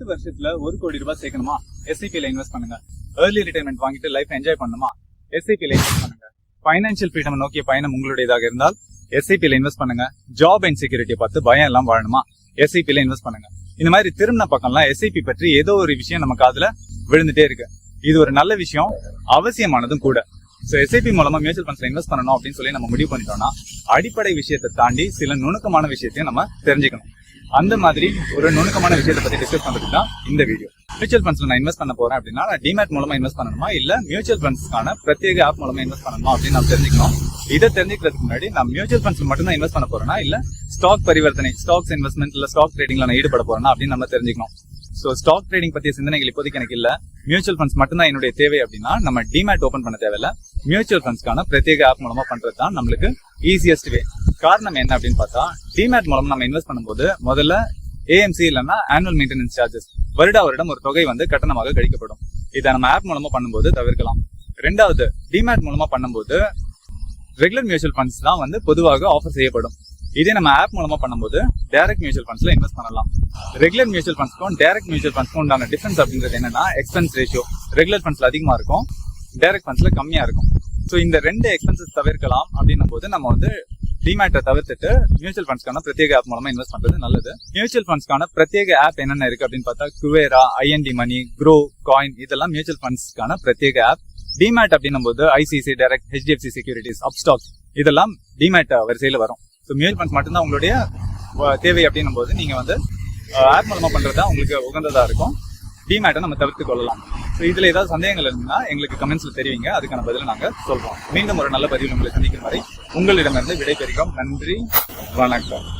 பத்து வருஷத்துல ஒரு கோடி ரூபாய் சேர்க்கணுமா? எஸ்ஐபில இன்வெஸ்ட் பண்ணுங்க. ஏர்லி ரிட்டைர்மெண்ட் வாங்கிட்டு லைஃப் என்ஜாய் பண்ணுமா? எஸ்ஐபில இன்வெஸ்ட் பண்ணுங்க. ஃபைனான்சியல் ஃப்ரீடம் நோக்கிய பயணம் உங்களுடையதாக இருந்தால் எஸ்ஐபில இன்வெஸ்ட் பண்ணுங்க. ஜாப் அண்ட் செக்யூரிட்டியை பார்த்து பயம் எல்லாம் வாழணுமா? எஸ்ஐபில இன்வெஸ்ட் பண்ணுங்க. இந்த மாதிரி திரும்பின பக்கம்லாம் எஸ்ஐபி பற்றி ஏதோ ஒரு விஷயம் நம்ம காதுல விழுந்துட்டே இருக்கு. இது ஒரு நல்ல விஷயம் அவசியமானதும் கூட. ஸோ எஸ்ஐபி மூலமா மியூச்சுவல் ஃபண்ட்ஸ்ல இன்வெஸ்ட் பண்ணணும் அப்படின்னு சொல்லி நம்ம முடிவு பண்ணிட்டோம்னா அடிப்படை விஷயத்தை தாண்டி சில நுணுக்கமான விஷயத்தையும் நம்ம தெரிஞ்சுக்கணும். அந்த மாதிரி ஒரு நுணுக்கமான விஷயத்தை பத்தி டிஸ்கஸ் பண்றதுக்கு தான் இந்த வீடியோ மியூச்சுவல் ஃபண்ட்ஸ்ல நான் இன்வெஸ்ட் பண்ண போறேன் அப்படின்னா நான் டிமேட் மூலமா இன்வெஸ்ட் பண்ணணுமா? இல்ல மியூச்சுவல் ஃபண்ட்ஸ்க்கான பிரத்யேக ஆப் மூலமா இன்வெஸ்ட் பண்ணணுமா? அப்படின்னு நம்ம தெரிஞ்சுக்கணும். இதை தெரிஞ்சுக்கிறதுக்கு முன்னாடி நான் மியூச்சுவல் ஃபண்ட்ஸ்ல மட்டும் தான் இன்வெஸ்ட் பண்ண போறேன்னா இல்ல ஸ்டாக் பரிவர்த்தனை ஸ்டாக்ஸ் இன்வெஸ்ட்மெண்ட் இல்ல ஸ்டாக் ட்ரேடிங்ல நான் ஈடுபட போறேன்னா அப்படின்னு நம்ம தெரிஞ்சுக்கணும். சோ ஸ்டாக் ட்ரேடிங் பற்றிய சிந்தனைகள் இப்போதைக்கு எனக்கு இல்ல. மியூச்சுவல் ஃபண்ட்ஸ் மட்டும் தான் என்னுடைய தேவை அப்படின்னா நம்ம டிமேட் ஓபன் பண்ண தேவையில்ல. மியூச்சுவல் ஃபண்ட்ஸ்க்கான பிரத்யேக ஆப் மூலமா பண்றது தான் நம்மளுக்கு ஈஸியஸ்ட் வே காரணம் என்ன அப்படின்னு பார்த்தா டிமேட் மூலம் நம்ம இன்வெஸ்ட் பண்ணும்போது முதல்ல ஏஎம்சி இல்லைன்னா ஆனுவல் மெயின்டெனன்ஸ் சார்ஜஸ் வருடா வருடம் ஒரு தொகை வந்து கட்டணமாக கழிக்கப்படும். இதை நம்ம ஆப் மூலமா பண்ணும்போது தவிர்க்கலாம். ரெண்டாவது டிமேட் மூலமா பண்ணும்போது ரெகுலர் மியூச்சுவல் ஃபண்ட்ஸ் தான் வந்து பொதுவாக ஆஃபர் செய்யப்படும். இதே நம்ம ஆப் மூலமா பண்ணும்போது டைரக்ட் மியூச்சுவல் ஃபண்ட்ஸ்ல இன்வெஸ்ட் பண்ணலாம். ரெகுலர் மியூச்சுவல் ஃபண்ட்ஸ்க்கும் டைரக்ட் மியூச்சுவல் ஃபண்ட்ஸ்க்கும் உண்டான டிஃபரன்ஸ் அப்படிங்கிறது என்னன்னா எக்ஸ்பென்ஸ் ரேஷியோ ரெகுலர் ஃபண்ட்ஸ்ல அதிகமா இருக்கும் டைரக்ட் ஃபண்ட்ஸ்ல கம்மியா இருக்கும். ஸோ இந்த ரெண்டு எக்ஸ்பென்சஸ் தவிர்க்கலாம் அப்படின்னும் போது நம்ம வந்து டிமேட்டை தவிர்த்துட்டு மியூச்சுவல் ஃபண்ட்ஸ்க்கான பிரத்யேக ஆப் மூலமா இன்வெஸ்ட் பண்றது நல்லது. மியூச்சுவல் ஃபண்ட்ஸ்க்கான பிரத்யேக ஆப் என்னென்ன இருக்கு அப்படின்னு பார்த்தா Kuvera IND money Groww coin இதெல்லாம் மியூச்சுவல் ஃபண்ட்ஸ்க்கான பிரத்யேக ஆப் டிமேட் அப்படின்னும் போது ICICI direct HDFC securities Upstox இதெல்லாம் டிமேட் வரிசையில் வரும். ஸோ மியூச்சுவல் ஃபண்ட்ஸ் மட்டும்தான் உங்களுடைய தேவை அப்படின்னும் போது நீங்க வந்து ஆப் மூலமா தான் உங்களுக்கு உகந்ததா இருக்கும். டிமேட்டை நம்ம தவிர்த்து கொள்ளலாம். ஸோ இதுல ஏதாவது சந்தேகங்கள் இருந்தால் எங்களுக்கு கமெண்ட்ஸில் தெரிவிங்க. அதுக்கான பதிலை நாங்க சொல்றோம். மீண்டும் ஒரு நல்ல பதிவில் உங்களை சந்திக்கும் வரை உங்களிடமிருந்து விடைபெறுகிறோம். நன்றி. வணக்கம்.